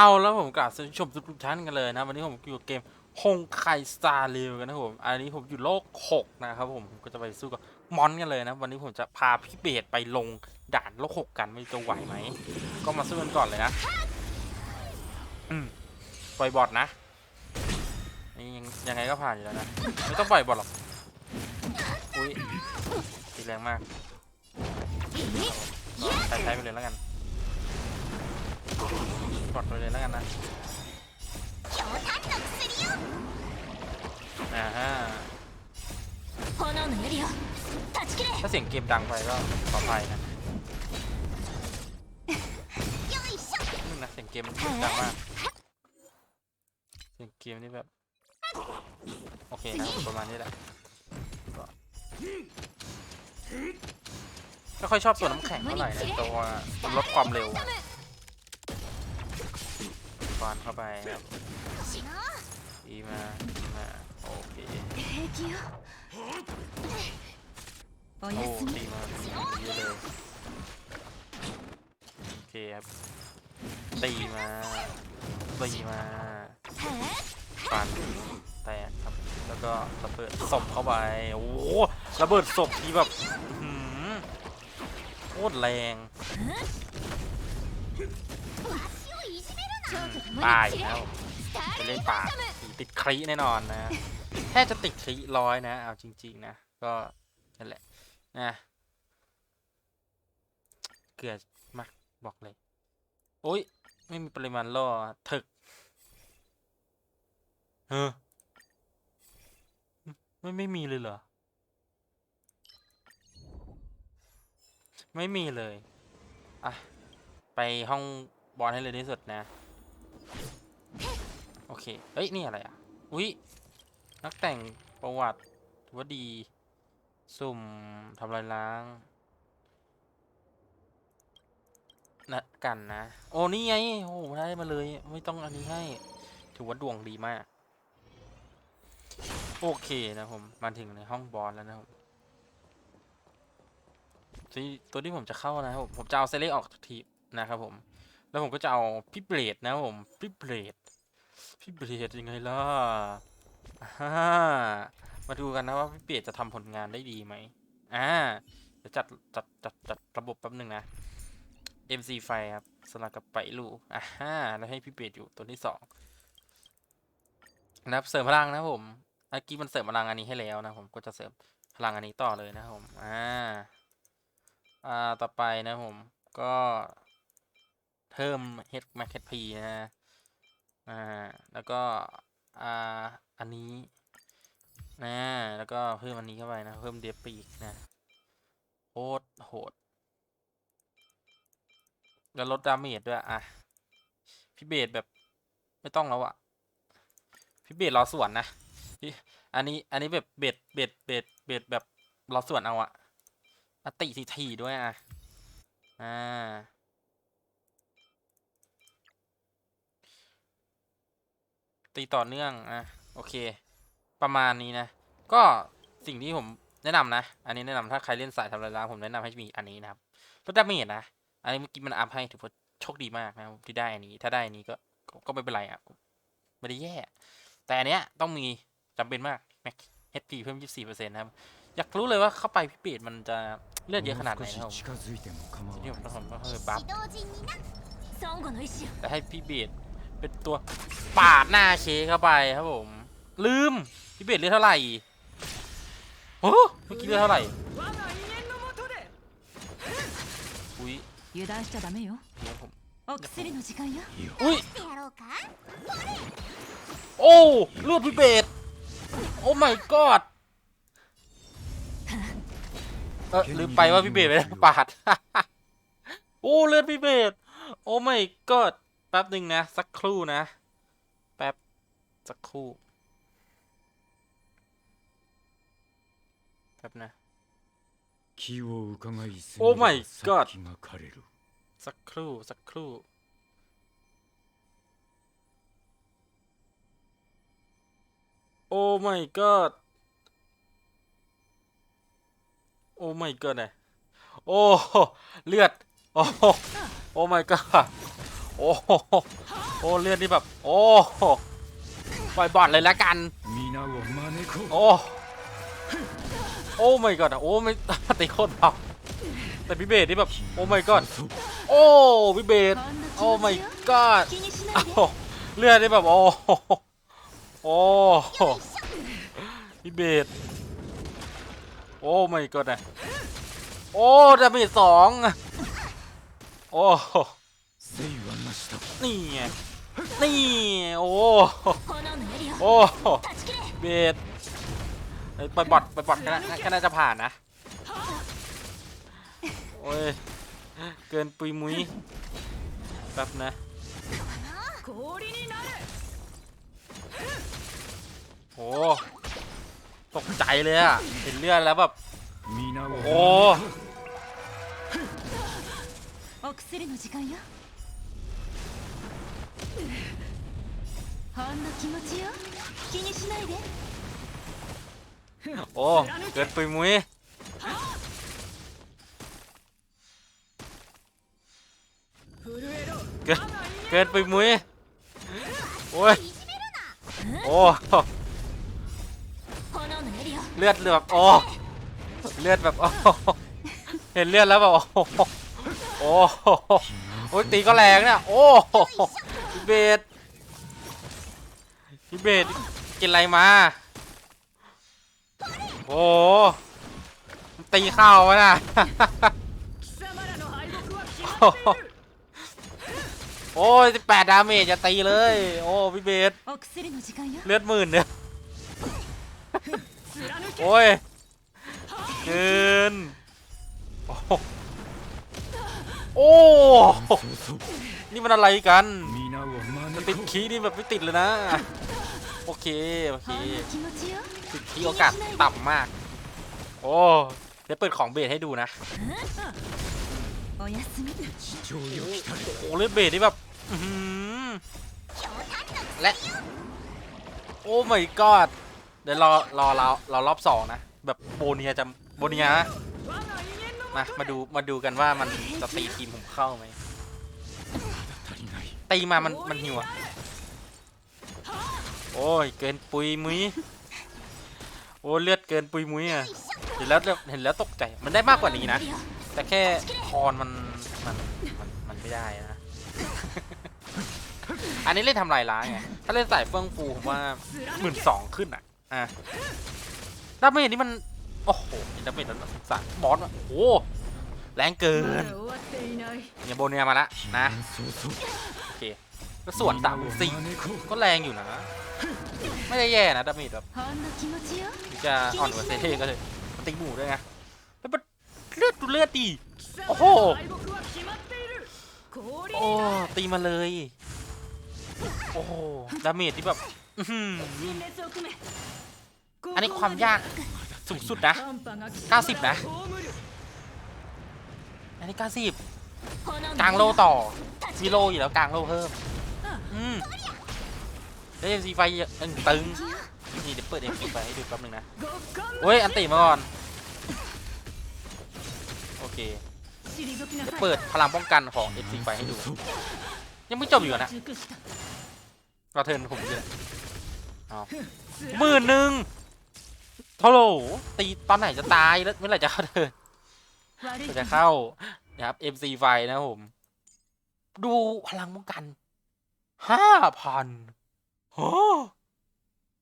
เอาแล้วผมกราบสวัสดีชมทุกท่านกันเลยนะ วันนี้ผมอยู่กับเกมฮงไคสตาร์ลิวกันนะผม อันนี้ผมอยู่โลก 6 นะครับผมผมก็จะไปสู้กับมอนกันเลยนะ วันนี้ผมจะพาพี่เบสไปลงด่านโลก 6 กันไม่จะไหวไหม ก็มาสู้กันก่อนเลยนะอืมปล่อยบอทนะนี่ยังยังไงก็ผ่านอยู่แล้วนะ ไม่ต้องปล่อยบอทหรอก อุ้ยตีแรงมากใช้ไปเลยแล้วกัน ช็ไปเลยแล้วกันนะถ้าเสียงเกมดังไปก็ปลอดภัยนะนึงนะเสียงเกมมันดังมากเสียงเกมนี่แบบโอเคนะประมาณนี้แหละไม่ค่อยชอบตัวน้ำแข็งเท่าไหร่นะตัวมันลดความเร็ว กรเข้าไปครับอีมาอีมาโอเคโอ้ตีมาเยเลยโอเคครับตีมาตีมาฟันแตกครับแล้วก็ระเบิดศพเข้าไปโอ้ระเบิดศพที่แบบโคตรแรง ตายแล้วไปเล่นป่าติดคลีแน่นอนนะแค่จะติดคลีร้อยนะ เอาจริง ๆ นะ ก็นั่นแหละนะเกือมากบอกเลย โอ้ย ไม่มีปริมาณล่อถึกเออไม่ไม่มีเลยเหรอ ไม่มีเลย อะ ไปห้องบอลให้เลยที่สุดนะ โอเค เฮ้ย นี่อะไรอะ อุ๊ย นักแต่งประวัติถือว่าดี สุ่มทำลายล้างนะกันนะ โอ้นี่ไง โอ้โหได้มาเลย ไม่ต้องอันนี้ให้ ถือว่าดวงดีมาก โอเคนะผม มาถึงในห้องบอลแล้วนะครับที่ตัวที่ผมจะเข้านะครับผมผมจะเอาเซเลออกทีนะครับผม แล้วผมก็จะเอาพี่เบรดนะผมพี่เบรดพี่เบรดยังไงล่ะอ่ามาดูกันนะว่าพี่เบรดจะทำผลงานได้ดีไหมอ่าเดี๋ยวจัดจัดจัดจัดระบบแป๊บหนึ่งนะ MC ไฟครับสลับกับไปลูอ่าฮ่าแล้วให้พี่เบรดอยู่ตัวที่สองนะครับเสริมพลังนะผมเมื่อกี้มันเสริมพลังอันนี้ให้แล้วนะผมก็จะเสริมพลังอันนี้ต่อเลยนะผมอ่าอ่าต่อไปนะผมก็ พิ่ม Head m a r k e t P นะ อ่า แล้วก็ อ่า อันนี้นะ แล้วก็เพิ่มอันนี้เข้าไปนะ เพิ่มเดียปีกนะโคตรโหด แล้วลดดาเมจด้วย อะพี่เบสแบบไม่ต้องแล้วอะพี่เบสรอส่วนนะอันนี้ อันนี้แบบเบสเบสเบสเบสแบบรอส่วนเอาอะอติทีทีด้วยอะอ่า ตีต่อเนื่องอะโอเค ประมาณนี้นะ ก็สิ่งที่ผมแนะนำนะ อันนี้แนะนำถ้าใครเล่นสายทำลายล้างผมแนะนำให้มีอันนี้นะครับลดดาเมจนะ อันนี้เมื่อกี้มันอัพให้ถือว่าโชคดีมากนะที่ได้อันนี้ ถ้าได้อันนี้ก็ก็ไม่เป็นไรอะไม่ได้แย่ แต่อันเนี้ยต้องมีจำเป็นมากแม็กเฮดพีเพิ่มยี่สิบสี่เปอร์เซ็นต์นะครับ อยากรู้เลยว่าเข้าไปพี่เปีดมันจะเลือดเยอะขนาดไหนครับผมที่ผมต้องทำก็คือบัฟแต่ให้พี่เบียด เป็นตัวปาดหน้าเชเข้าไปครับผม ลืม พี่เบสเลือดเท่าไหร่โอ้เมื่อกี้เลือดเท่าไหร่อุ้ย 油断しちゃダメよ เดี๋ยวผม お薬の時間よ อุ้ย してやろうか โอ้เลือดพี่เบสโอ้ my god เออลืมไปว่าพี่เบสไม่ได้ปาด โอ้เลือดพี่เบสโอ้ my god แป๊บหนึ่งนะ สักครู่นะ แป๊บ สักครู่ แป๊บนะ 気を伺いせ Oh my god 先が枯れる สักครู่ สักครู่ โอ้ my god โอ้ my god นะโอ้เลือด โอ้โอ้ my god โอ้โหโอ้เลือดนี่แบบ โอ้ปล่อยบอดเลยแล้วกัน โอ้โอ้ไม่ก่อนโอ้ไม่ตีโคตรเบาแต่พี่เบสนี่แบบ โอ้ไม่ก่อนโอ้พี่เบสโอ้ไม่ก่อนเลือดนี่แบบ โอ้โอ้พี่เบสโอ้ไม่ก่อนโอ้ดาเมจสองโอ้ นี่ไงนี่ โอ้ 炎のエリア โอ้ 断ち切れ เบสเอ้ยไปบอดไปบอดแค่นั้นแค่น่าจะผ่านนะ โอ้ย เกินปุยมุ้ยแป๊บนะ 氷になる โอ้ตกใจเลยอะเห็นเลือดแล้วแบบ 皆を โอ้ お薬の時間よ ほんの気持ちよ気にしないで โอ้ เกินปุยมุ้ยเกินเกินปุยมุ้ยโอ้ย โอ้ 炎のエリア เลือดเลือดแบบโอ้เลือดแบบโอ้เห็นเลือดแล้วแบบโอ้โอ้โอ้ยตีก็แรงเนี่ยโอ้พี่ เบตพี่เบตกินอะไรมา โอ้ตีเข้าวะนะโอ้ยแปดดาเมจจะตีเลย โอ้พี่เบสเลือดหมื่นเนี่ยโอ้ยเกินโอ้ นี่มันอะไรกัน ติดคีนี่แบบไม่ติดเลยนะ โอเค โอเคสิคีโอกาสต่ำมาก โอ้เดี๋ยวเปิดของเบสให้ดูนะ โอ้เลือดเบสนี่แบบและโอ้ my god เดี๋ยวรอรอเราเรารอบสองนะ แบบโบเนียจะโบเนียนะมามาดูมาดูกันว่ามันจะตีทีมผมเข้าไหม ตีมามันมันหิวอะโอ้ยเกินปุยมุ้ยโอ้เลือดเกินปุยมุ้ยอะเห็นแล้วเห็นแล้วตกใจมันได้มากกว่านี้นะแต่แค่คอนมันมันมันมันไม่ได้นะอันนี้เล่นทำลายล้างไงถ้าเล่นสายเฟื่องฟูผมว่าหมื่นสองขึ้นอะอะดาเมจนี่มันโอ้โหดาเมจนั้นสงสารบอสอะโอ้โห แรงเกินเนี่ยโบเนียมาละนะโอเคก็ส่วนสามสี่ก็แรงอยู่นะ ไม่ได้แย่นะดามิดแบบจะอ่อนกว่าเซเทก็เลยมันตีหมูด้วยไงแล้วเลือดดูเลือดดีโอ้โหโอ้ตีมาเลย โอ้ดาเมจที่แบบอันนี้ความยากสูงสุดนะ 90 นะ นาฬิกาสิบกลางโลต่อมีโลอยู่แล้วกลางโลเพิ่ม อืมไเอ็มซีไฟตึงนี่เดี๋ยวเปิดเอ็มซีไฟให้ดูแป๊บนึงนะเว้ยอันติมาก่อน โอเคเดี๋ยวเปิดพลังป้องกันของเอ็มซีไฟให้ดู ยังไม่จบอยู่นะกระเทินผมเลยเาหมื่นหนึ่งเท่าโลตีตอนไหนจะตายแล้วเมื่อไหร่จะเข้เทิน ก็จะเข้านะครับ MC ไฟนะผม ดูพลังป้องกันห้าพันโอ้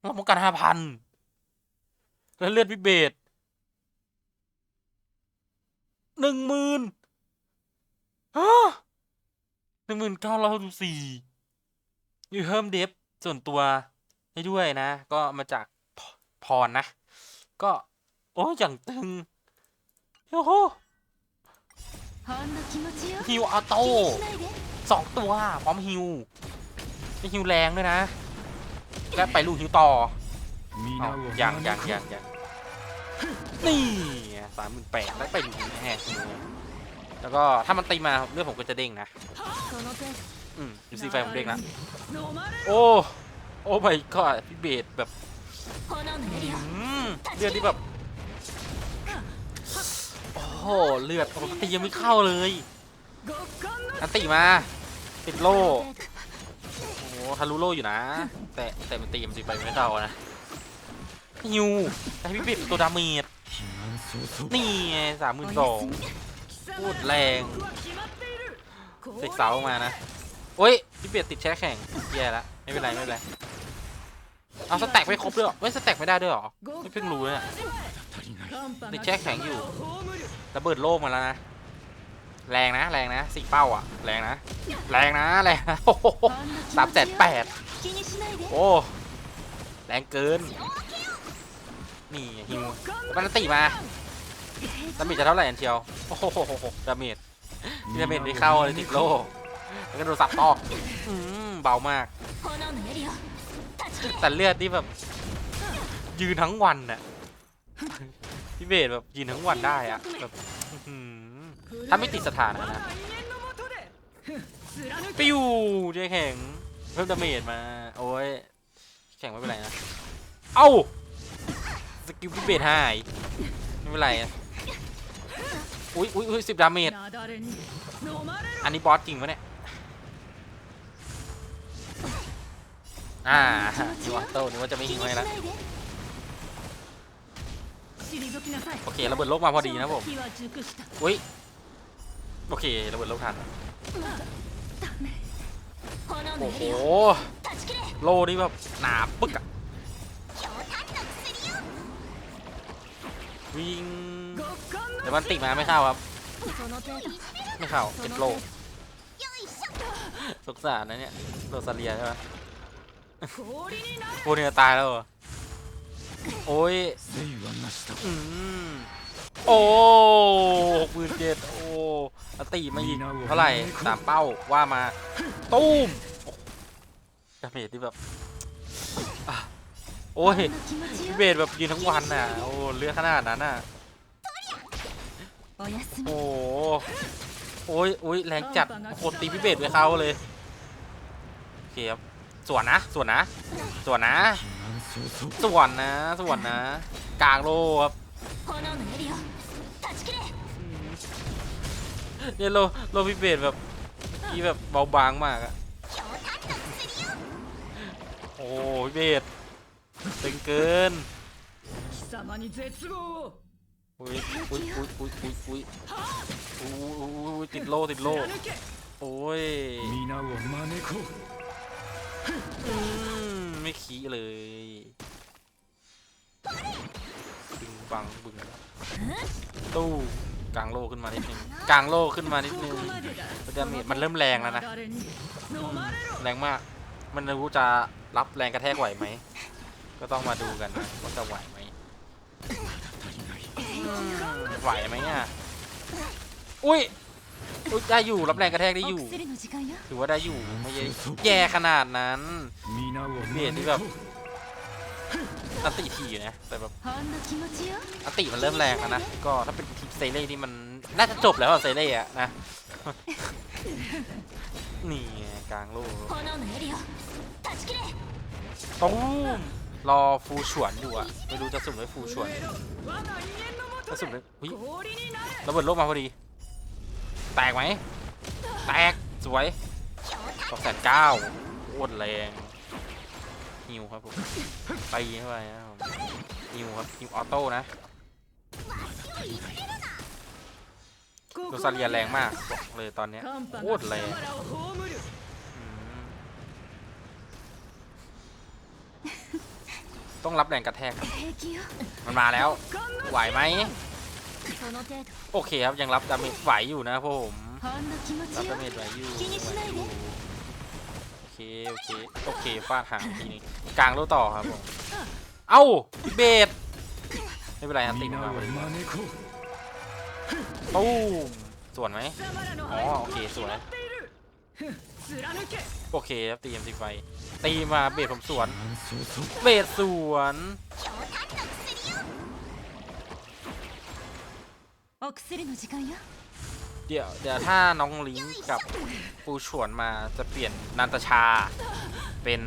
พลังป้องกันห้าพันแล้วเลือดพิเบตหนึ่งหมื่นหนึ่งหมื่นเก้าร้อยหกสิบสี่ยูเฮิร์มเดฟส่วนตัวให้ด้วยนะ ก็มาจากพรนะ ก็ โอ้อย่างตึงโอ้โห ฮิวออโต้สองตัวพร้อมฮิวนี่ฮิวแรงด้วยนะ แล้วไปลูกฮิวต่ออย่างอย่างอย่างย่งนี่สามหมื่นแปดแล้วไปลูกแหกแล้วก็ถ้ามันตีมาเรื่องผมก็จะเด้งนะอืมยูซีไฟผมเด้งนะโอ้โอ้ไปก็พิเบดแบบเลือดที่แบบ โหเลือดปกติยังไม่เข้าเลยอันติมา ติดโล่โอ้ทะลุโล่อยู่นะ แต่แต่มันตีมันตีไปไม่เข้านะยูไอพี่ปิดตัวดาเมจนี่สามหมื่นสองพูดแรงเสกเสามานะโอ้ยพี่เปียดติดแช่แข็งแย่ละไม่เป็นไรไม่เป็นไรเอาสแต็กไม่ครบด้วยหรอไม่สแต็กไม่ได้ด้วยหรอไม่เพิ่งรู้เนี่ย นี่แช่แข็งอยู่ระเบิดโลกมาแล้วนะ แรงนะ แรงนะสิเป้าอะ แรงนะ แรงนะ แรงนสามแสนแปดโอ้ แรงเกิน นี่ฮิวมันตีมาดาเมจจะเท่าไหร่อนเทียว โอ้โหดาเมจดาเมจไม่เข้าเลยติดโลแล้วก็โดนสับตอกเบามาก แต่เลือดนี่แบบ ยืนทั้งวันน่ะ พี่เบสแบบยินทั้งวันได้อะแบบถ้าไม่ติดสถานะนะไปอยู่เจ๊แข็งเพิ่มดาเมจมา โอ้ยแข็งไม่เป็นไรนะ เอ้าสกิลพี่เบสหายไม่เป็นไรอุ้ยอุ้ยอุ้ยสิบดาเมจอันนี้บอสจริงปะเนี่ยอ่าฮิวอตโต้นี่ว่าจะไม่ฮิวให้แล้ว โอเคระเบิดโลกมาพอดีนะผมอุ้ยโอเคระเบิดโลกทันโอ้โหโลนี่แบบหนาปึ๊กอะวิ่งเดี๋ยวมันติดมาไม่เข้าครับ ไม่เข้าเจ็นโลสงสารนะเนี่ยโรซาเลียใช่ไหมโคเนียตายแล้วเห โอ้ยอืมโอ้หกหมื่นเจ็ดโอ้ตีมาอีกเท่าไหร่ตามเป้าว่ามาตุ้มดาเมจที่แบบโอ้ยพี่เบสแบบยืนทั้งวันน่ะโอ้เลือดขนาดนั้นน่ะโอ้โอ้ยโอ้ยแรงจัดโคตรตีพิเบสไปเขาเลยเคครับสวนนะสวนนะสวนนะ ส่วนนะ ส่วนนะ กลางโลครับเนี่ยโลโลพิเบตแบบที่แบบเบาบางมากอะโอ้พิเบตตึงเกินอุ้ยอุ้ยอุ้ยอุ้ยอุ้ยอุ้ยอุ้ยติดโลติดโลโอ้ย ไม่ขี้เลยบึงบังบึงตู้กลางโลขึ้นมานิดนึงกลางโลขึ้นมานิดนึงมันจะมีมันเริ่มแรงแล้วนะแรงมากมันรู้จะรับแรงกระแทกไหวไหมก็ต้องมาดูกันว่าจะไหวไหมไหวไหมเนี่ยอุ้ย ได้อยู่รับแรงกระแทกได้อยู่ ถือว่าได้อยู่ไม่แย่แย่ขนาดนั้นเบียดที่แบบอันติทีอยู่นะแต่แบบอันติมันเริ่มแรงแล้วนะก็ถ้าเป็นทีเซเล่ที่มันน่าจะจบแล้วเซเล่อะนะนี่กลางโลกต้องรอฟูฉวนอยู่อะไม่รู้จะสุ่มไว้ฟูฉวนจะสุ่มเลยระเบิดโลกมาพอดี แตกไหม แตก สวยสองแสนเก้าโคตรแรงฮิวครับผมไปยิงเข้าไปนะครับฮิวครับฮิวออโต้นะดูซาเลียแรงมากบอกเลยตอนนี้โคตรแรงต้องรับแรงกระแทก มันมาแล้ว ไหวไหม โอเคครับ ยังรับดาเมจไหวอยู่นะผมรับดาเมจไหวอยู่อยู่โอเค โอเค โอเคฟาดหางทีนี้กลางโลต่อครับผม เอ้าเบดไม่เป็นไรติดมาตู้มส่วนไหมอ๋อโอเคส่วนโอเคครับตีมซีไฟตีมาเบดผมสวน เบดสวน お薬の時間よ เดี๋ยวเดี๋ยวถ้าน้องลิงกับปูฉวนมาจะเปลี่ยนนันตชา เป็น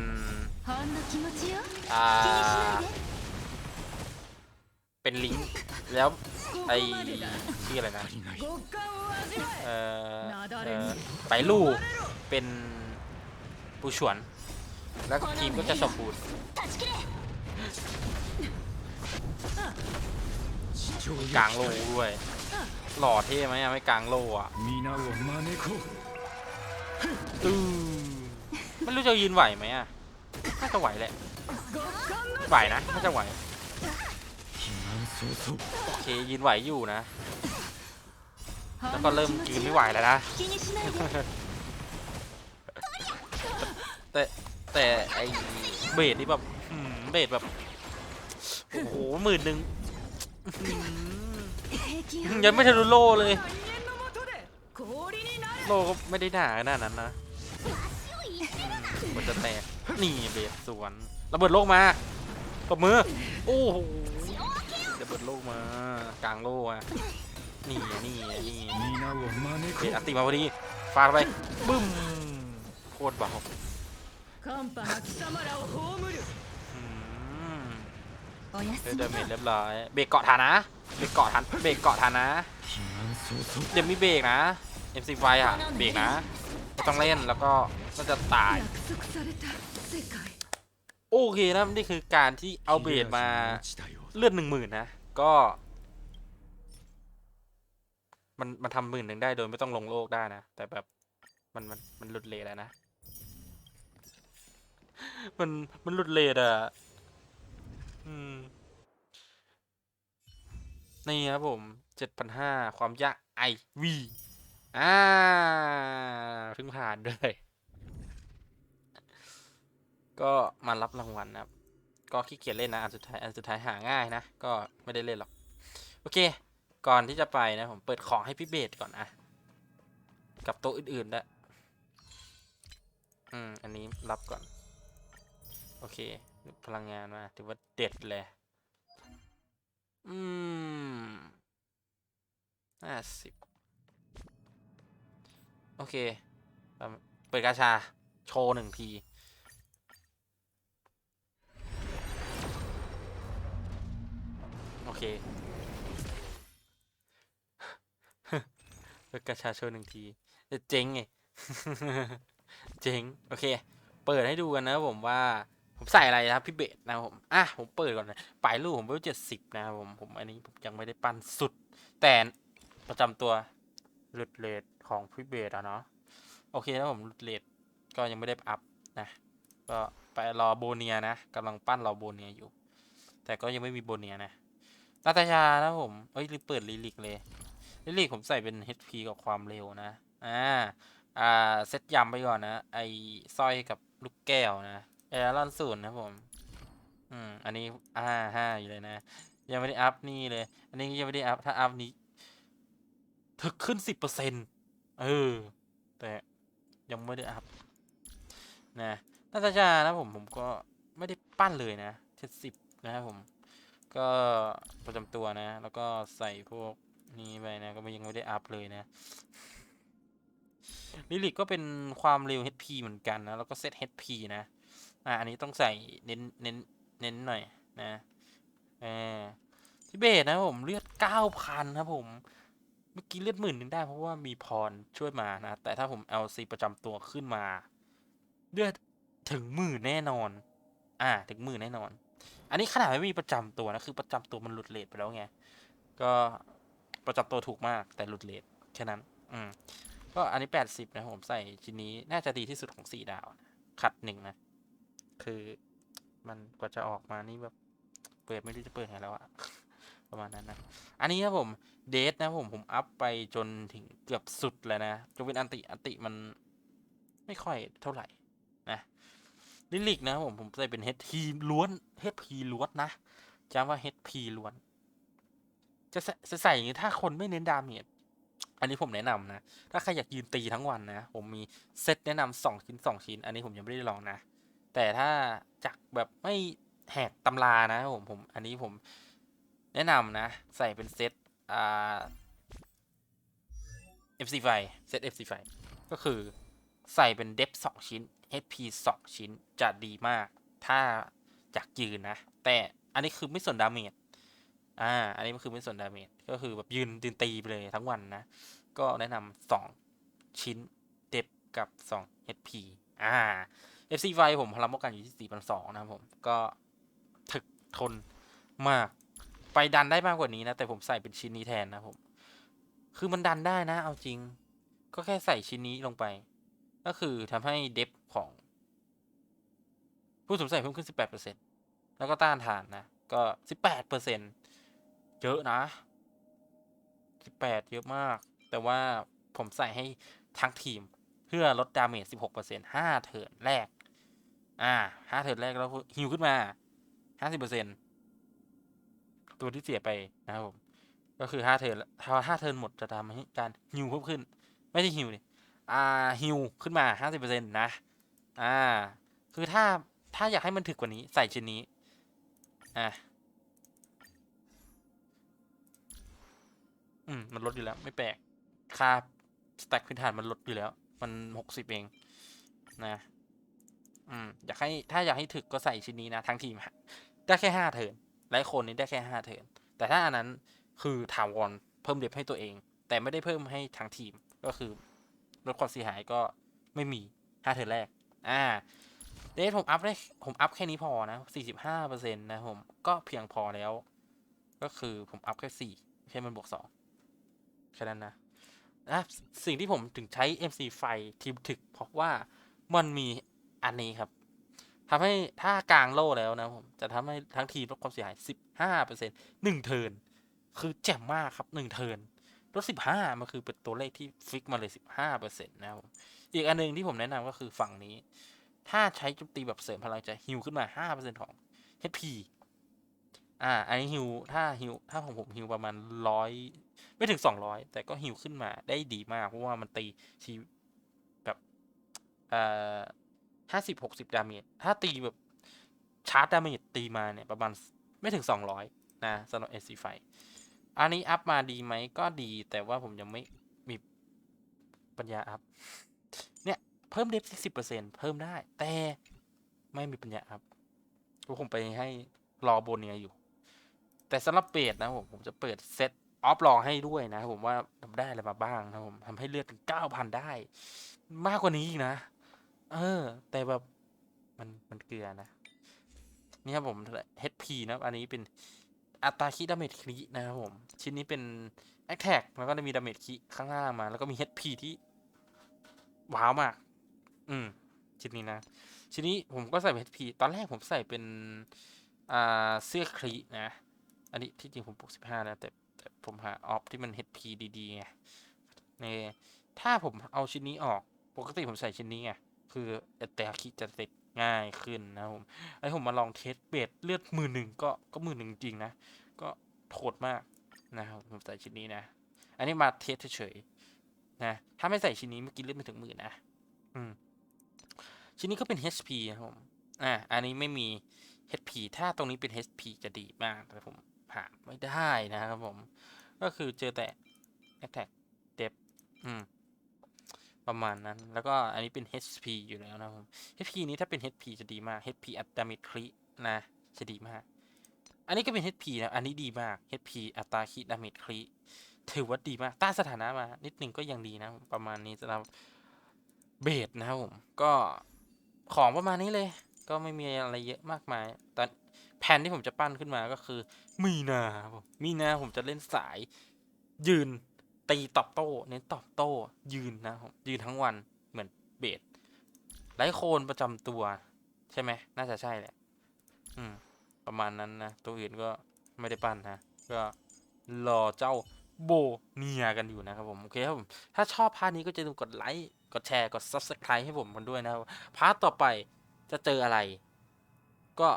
ほんの気持ちよ อ่า 気にしないで เป็นลิงก์แล้วไอชื่ออะไรนะ 足りない極寒を味わ เอ え อ なだ เอ れ อ に ไปลู่ 飲まれろ เป็นปูฉวน แล้วทีมก็จะสมบูรณ์ 断ち切れ地上 กลางโลด้วย หล่อเท่ไหมอะไม่กลางโลอะตื้อไม่รู้จะยืนไหวไหมอะน่าจะไหวแหละไหวนะน่าจะไหวโอเคยืนไหวอยู่นะ แล้วก็เริ่มยืนไม่ไหวแล้วนะ แต่แต่ไอเบรดนี่แบบเบรดแบบโอ้โหหมื่นหนึ่ง ยังไม่ทะลุโลเลย โลก็ไม่ได้ด่าขนาดนั้นนะมันจะแตกนี่เบสสวนระเบิดโลกมาตบมือโอ้โหระเบิดโลกมากลางโลกอะนี่นี่นี่เบสอัติมาพอดีฟาดไปบึ้มโคตรเบา เดาเมจเรียบร้อย เบรกเกาะฐานนะ เบรกเกาะฐาน เบรกเกาะฐานนะ เดี๋ยวมีเบรกนะ MC ไฟอะ เบรกนะต้องเล่นแล้วก็ก็จะตาย โอเคนะนี่คือการที่เอาเบรดมาเลือดหนึ่งหมื่นนะ ก็ มันมันทำหมื่นหนึ่งได้โดยไม่ต้องลงโลกได้นะ แต่แบบมันมันมันหลุดเลดแล้วนะ มันมันหลุดเลดอะ อืม นี่ครับผมเจ็ดพันห้าความยากไอวีอ่าเพิ่งผ่านด้วย ก็มารับรางวัลนะครับ ก็ขี้เกียจเล่นนะ อันสุดท้าย อันสุดท้ายหาง่ายนะ ก็ไม่ได้เล่นหรอก โอเค ก่อนที่จะไปนะ ผมเปิดของให้พี่เบสก่อนนะกับโต๊ะอื่นๆด้วยอืม อันนี้รับก่อน โอเค พลังงานมาถือว่าเด็ดเลย อืมห้าสิบโอเค เปิดกาชา โชว์หนึ่งที โอเค เปิดกาชาโชว์หนึ่งทีจะเจ๊งไง เจ๊ง โอเค เปิดให้ดูกันนะผมว่า ผมใส่อะไรนะครับพี่เบสนะผมอะผมเปิดก่อนนะปลายลูกผมเวลเจ็ดสิบนะครับผมผมอันนี้ผมยังไม่ได้ปั้นสุด แต่ประจำตัวหลุดเลทของพี่เบสอะเนาะโอเคนะผมหลุดเลทก็ยังไม่ได้อัพนะก็ไปรอโบเนียนะกำลังปั้นรอโบเนียอยู่ แต่ก็ยังไม่มีโบเนียนะนาตาชานะผมเอ้ยลืมเปิดลิลิกเลยลิลิกผมใส่เป็น HP กับความเร็วนะอ่าอ่าเซตยำไปก่อนนะไอสร้อยกับลูกแก้วนะ เอรอนศูนย์นะผม อืม อันนี้ห้าห้าอยู่เลยนะ ยังไม่ได้อัพนี่เลย อันนี้ยังไม่ได้อัพ ถ้าอัพนี้ถึกขึ้นสิบเปอร์เซ็นต์เออ แต่ยังไม่ได้อัพ นะนาตาชานะผม ผมก็ไม่ได้ปั้นเลยนะเจ็ดสิบนะครับผม ก็ประจำตัวนะ แล้วก็ใส่พวกนี้ไปนะ ก็ยังไม่ได้อัพเลยนะลิลิกก็เป็นความเร็ว HP เหมือนกันนะ แล้วก็เซต HP นะ อ่าอันนี้ต้องใส่เน้นเน้นเน้นหน่อยนะเออทิเบตนะผมเลือดเก้าพันครับผม เมื่อกี้เลือดหมื่นหนึ่งได้เพราะว่ามีพรช่วยมานะ แต่ถ้าผม LC ประจำตัวขึ้นมา เลือดถึงหมื่นแน่นอน อ่า ถึงหมื่นแน่นอน อันนี้ขนาดไม่มีประจำตัวนะคือประจำตัวมันหลุดเลทไปแล้วไง ก็ประจำตัวถูกมากแต่หลุดเลทแค่นั้น อืม ก็อันนี้แปดสิบนะผมใส่ชิ้นนี้น่าจะดีที่สุดของสี่ดาวนะคัดหนึ่งนะ คือมันกว่าจะออกมานี่แบบเปิดไม่รู้จะเปิดไงแล้วอะประมาณนั้นนะ อันนี้ครับผมเดทนะผมผมอัพไปจนถึงเกือบสุดเลยนะจนเป็นอันติอันติมันไม่ค่อยเท่าไหร่นะลิลิกนะผมผมใส่เป็น HP ล้วน HP ล้วนนะจำว่า HP ล้วน จะใส่จะใส่อย่างนี้ถ้าคนไม่เน้นดาเมจอันนี้ผมแนะนำนะ ถ้าใครอยากยืนตีทั้งวันนะ ผมมีเซตแนะนำสองชิ้นสองชิ้น อันนี้ผมยังไม่ได้ลองนะ แต่ถ้าจากแบบไม่แหกตำรานะผมผม อันนี้ผมแนะนำนะ ใส่เป็นเซตอ่า FC5 เซต FC5 ก็คือใส่เป็นเดฟสองชิ้น HP สองชิ้นจะดีมาก ถ้าอยากยืนนะ แต่อันนี้คือไม่สนดาเมจอ่า อันนี้มันคือไม่สนดาเมจก็คือแบบยืนยืนตีไปเลยทั้งวันนะ ก็แนะนำสองชิ้นเดฟกับสอง HP อ่า FC ไฟผมพลังป้องกันอยู่ที่4,200นะครับผมก็ถึกทนมาก ไปดันได้มากกว่านี้นะ แต่ผมใส่เป็นชิ้นนี้แทนนะผม คือมันดันได้นะ เอาจริง ก็แค่ใส่ชิ้นนี้ลงไป ก็คือทำให้เดฟของ ผู้สวมใส่เพิ่มขึ้น 18%แล้วก็ต้านทานนะ ก็ 18%เยอะนะ 18 เยอะมาก แต่ว่าผมใส่ให้ทั้งทีมเพื่อลดดาเมจ 16% 5 เทิร์นแรก อ่า5เทิร์นแรกแล้วฮิวขึ้นมา50%ตัวที่เสียไปนะครับผมก็คือ5เทิร์นถ้า5เทิร์นหมดจะทำให้การฮิวเพิ่มขึ้น ไม่ใช่ฮิวนี่อ่าฮิวขึ้นมา50%นะ อ่า คือถ้าถ้าอยากให้มันถึกกว่านี้ใส่ชิ้นนี้ อะอืมมันลดอยู่แล้ว ไม่แปลกค่าสแต็กพื้นฐานมันลดอยู่แล้ว มันหกสิบเอง นะ อืมอยากให้ถ้าอยากให้ถึกก็ใส่ชิ้นนี้นะทั้งทีมฮะได้แค่ห้าเทิร์นไลท์คนนี้ได้แค่ห้าเทิร์นแต่ถ้าอันนั้นคือถาวรเพิ่มเดฟให้ตัวเอง แต่ไม่ได้เพิ่มให้ทั้งทีมก็คือลดความเสียหายก็ไม่มีห้าเทิร์นแรก อ่าเดทผมอัพได้ผมอัพแค่นี้พอนะสี่สิบห้าเปอร์เซ็นต์นะผมก็เพียงพอแล้ว ก็คือผมอัพแค่สี่ไม่ใช่มันบวกสองแค่นั้นนะนะสิ่งที่ผมถึงใช้ MC ไฟทีมถึกเพราะว่ามันมี อันนี้ครับทำให้ถ้ากลางโล่แล้วนะผมจะทำให้ทั้งทีมลดความเสียหายสิบห้าเปอร์เซ็นต์หนึ่งเทินคือแจ่มมากครับหนึ่งเทินลดสิบห้ามันคือเป็นตัวเลขที่ฟิกมาเลยสิบห้าเปอร์เซ็นต์นะครับผมอีกอันหนึงที่ผมแนะนำก็คือฝั่งนี้ ถ้าใช้โจมตีแบบเสริมพลังจะฮิวขึ้นมา5%ของ HP อ่าอันนี้ฮิวถ้าฮิวถ้าของผมฮิวประมาณร้อยไม่ถึง200แต่ก็ฮิวขึ้นมาได้ดีมาก เพราะว่ามันตีทีแบบเอ่อ ห้าสิบหกสิบดาเมจถ้าตีแบบชาร์จดาเมจตีมาเนี่ย ประมาณไม่ถึง200นะสำหรับ SC ไฟอันนี้อัพมาดีไหมก็ดีแต่ว่าผมยังไม่มีปัญญาอัพ เนี่ย เพิ่มเดฟสิบเปอร์เซ็นเพิ่มได้ แต่ไม่มีปัญญาครับก็คงไปให้รอโบเนียอยู่ แต่สำหรับเปิดนะผมผมจะเปิดเซตออฟรอให้ด้วยนะ ผมว่าทำได้อะไรมาบ้างนะผมทำให้เลือดถึงเก้าพันได้ มากกว่านี้อีกนะ เออ แต่แบบมันมันเกลือนะ นี่ครับผม HP นะครับ อันนี้เป็นอัตราคิดาเมจคลินะครับผม ชิ้นนี้เป็นแอคแท็กแล้วก็จะมีดาเมจคิข้างล่างมา แล้วก็มี HP ที่ว้าวมาก อืม ชิ้นนี้นะ ชิ้นนี้ผมก็ใส่เป็น HP ตอนแรกผมใส่เป็น อ่า เสื้อคลีนะ อันนี้ที่จริงผมปลุกสิบห้าแล้วแต่แต่ผมหาออฟที่มัน HP ดีๆไงนี่ถ้าผมเอาชิ้นนี้ออก ปกติผมใส่ชิ้นนี้ไง คือแต่คิดจะเสร็จง่ายขึ้นนะผมไอ้ผมมาลองเทสเบสเลือดมือหนึ่งก็ก็มือหนึ่งจริงนะ ก็โหดมากนะครับผมใส่ชิ้นนี้นะ อันนี้มาเทสเฉยๆนะ ถ้าไม่ใส่ชิ้นนี้เมื่อกี้เลือดไม่ถึงหมื่นนะ อืม ชิ้นนี้ก็เป็น HP นะครับผม อ่า อันนี้ไม่มี HP ถ้าตรงนี้เป็น HP จะดีมาก แต่ผมหาไม่ได้นะครับผม ก็คือเจอแต่ Attack Depth อืม ประมาณนั้น แล้วก็อันนี้เป็น HP อยู่แล้วนะครับผม HP นี้ถ้าเป็น HP จะดีมาก HP อัตรามิครินะ จะดีมาก อันนี้ก็เป็น HP นะ อันนี้ดีมาก HP อัตราคิดาเมจคริถือว่าดีมากต้านสถานะมา นิดหนึ่งก็ยังดีนะ ประมาณนี้สำหรับเบสนะครับผม ก็ของประมาณนี้เลย ก็ไม่มีอะไรเยอะมากมาย ตอนแผนที่ผมจะปั้นขึ้นมาก็คือ มีนาครับผมมีนาผมจะเล่นสายยืน ตีตอบโต้ เน้นตอบโต้ ยืนนะผมยืนทั้งวันเหมือนเบสไรโคนประจำตัว ใช่ไหม น่าจะใช่แหละ อืม ประมาณนั้นนะ ตัวอื่นก็ไม่ได้ปั้นนะ ก็รอเจ้าโบเนียกันอยู่นะครับผม โอเคครับผม ถ้าชอบพาร์ทนี้ก็จะลืมกดไลค์ กดแชร์ กด Subscribe ให้ผมกันด้วยนะครับ พาร์ทต่อไปจะเจออะไร ก็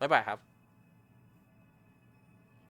บ๊ายบายครับ